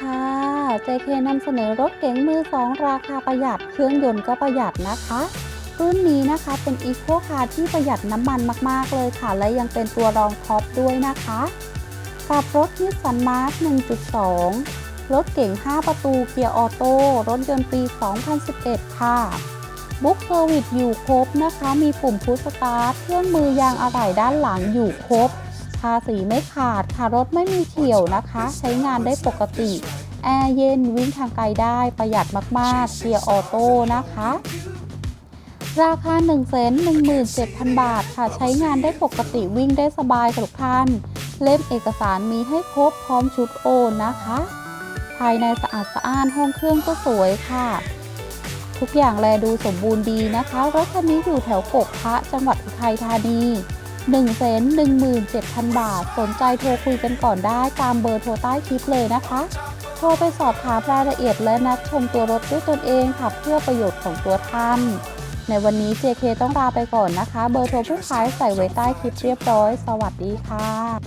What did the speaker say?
ค่ะ JK นำเสนอรถเก๋งมือ2ราคาประหยัด เครื่องยนต์ก็ประหยัดนะคะ รุ่นนี้นะคะเป็นอีโคคาร์ที่ประหยัดน้ำมันมาก ๆ เลยค่ะ และยังเป็นตัวรองท็อปด้วยนะคะกับรถนิสสันมาร์1.2 รถเก๋ง 5 ประตูเกียร์ออโต้ รถยนต์ปี 2011 ค่ะ บุ๊กเซอร์วิสอยู่ครบนะคะ มีปุ่มพุชสตาร์ท เครื่องมือยางอะไหล่ด้านหลังอยู่ครบ ทาสีไม่ขาดค่ะรถไม่มีเฉียวนะคะ ใช้งานได้ปกติ แอร์เย็นวิ่งทางไกลได้ประหยัดมากๆเกียร์ออโต้นะคะ ราคา 1 1 7 0 0 0 บาทค่ะ ใช้งานได้ปกติวิ่งได้สบายค่ะทุกท่าน เล่มเอกสารมีให้ครบพร้อมชุดโอนนะคะ ภายในสะอาดสะอ้านห้องเครื่องก็สวยค่ะทุกอย่างแลดูสมบูรณ์ดีนะคะ รถคันนี้อยู่แถวกกพระจังหวัดอุทัยธานี 1 1 7 0 0 0 บาท สนใจโทรคุยกันก่อนได้ตามเบอร์โทรใต้คลิปเลยนะคะ โทรไปสอบถามรายละเอียดและนัดชมตัวรถด้วยตนเองค่ะเพื่อประโยชน์ของตัวท่าน ในวันนี้ JK ต้องลาไปก่อนนะคะ เบอร์โทรผู้ขายใส่ไว้ใต้คลิปเรียบร้อย สวัสดีค่ะ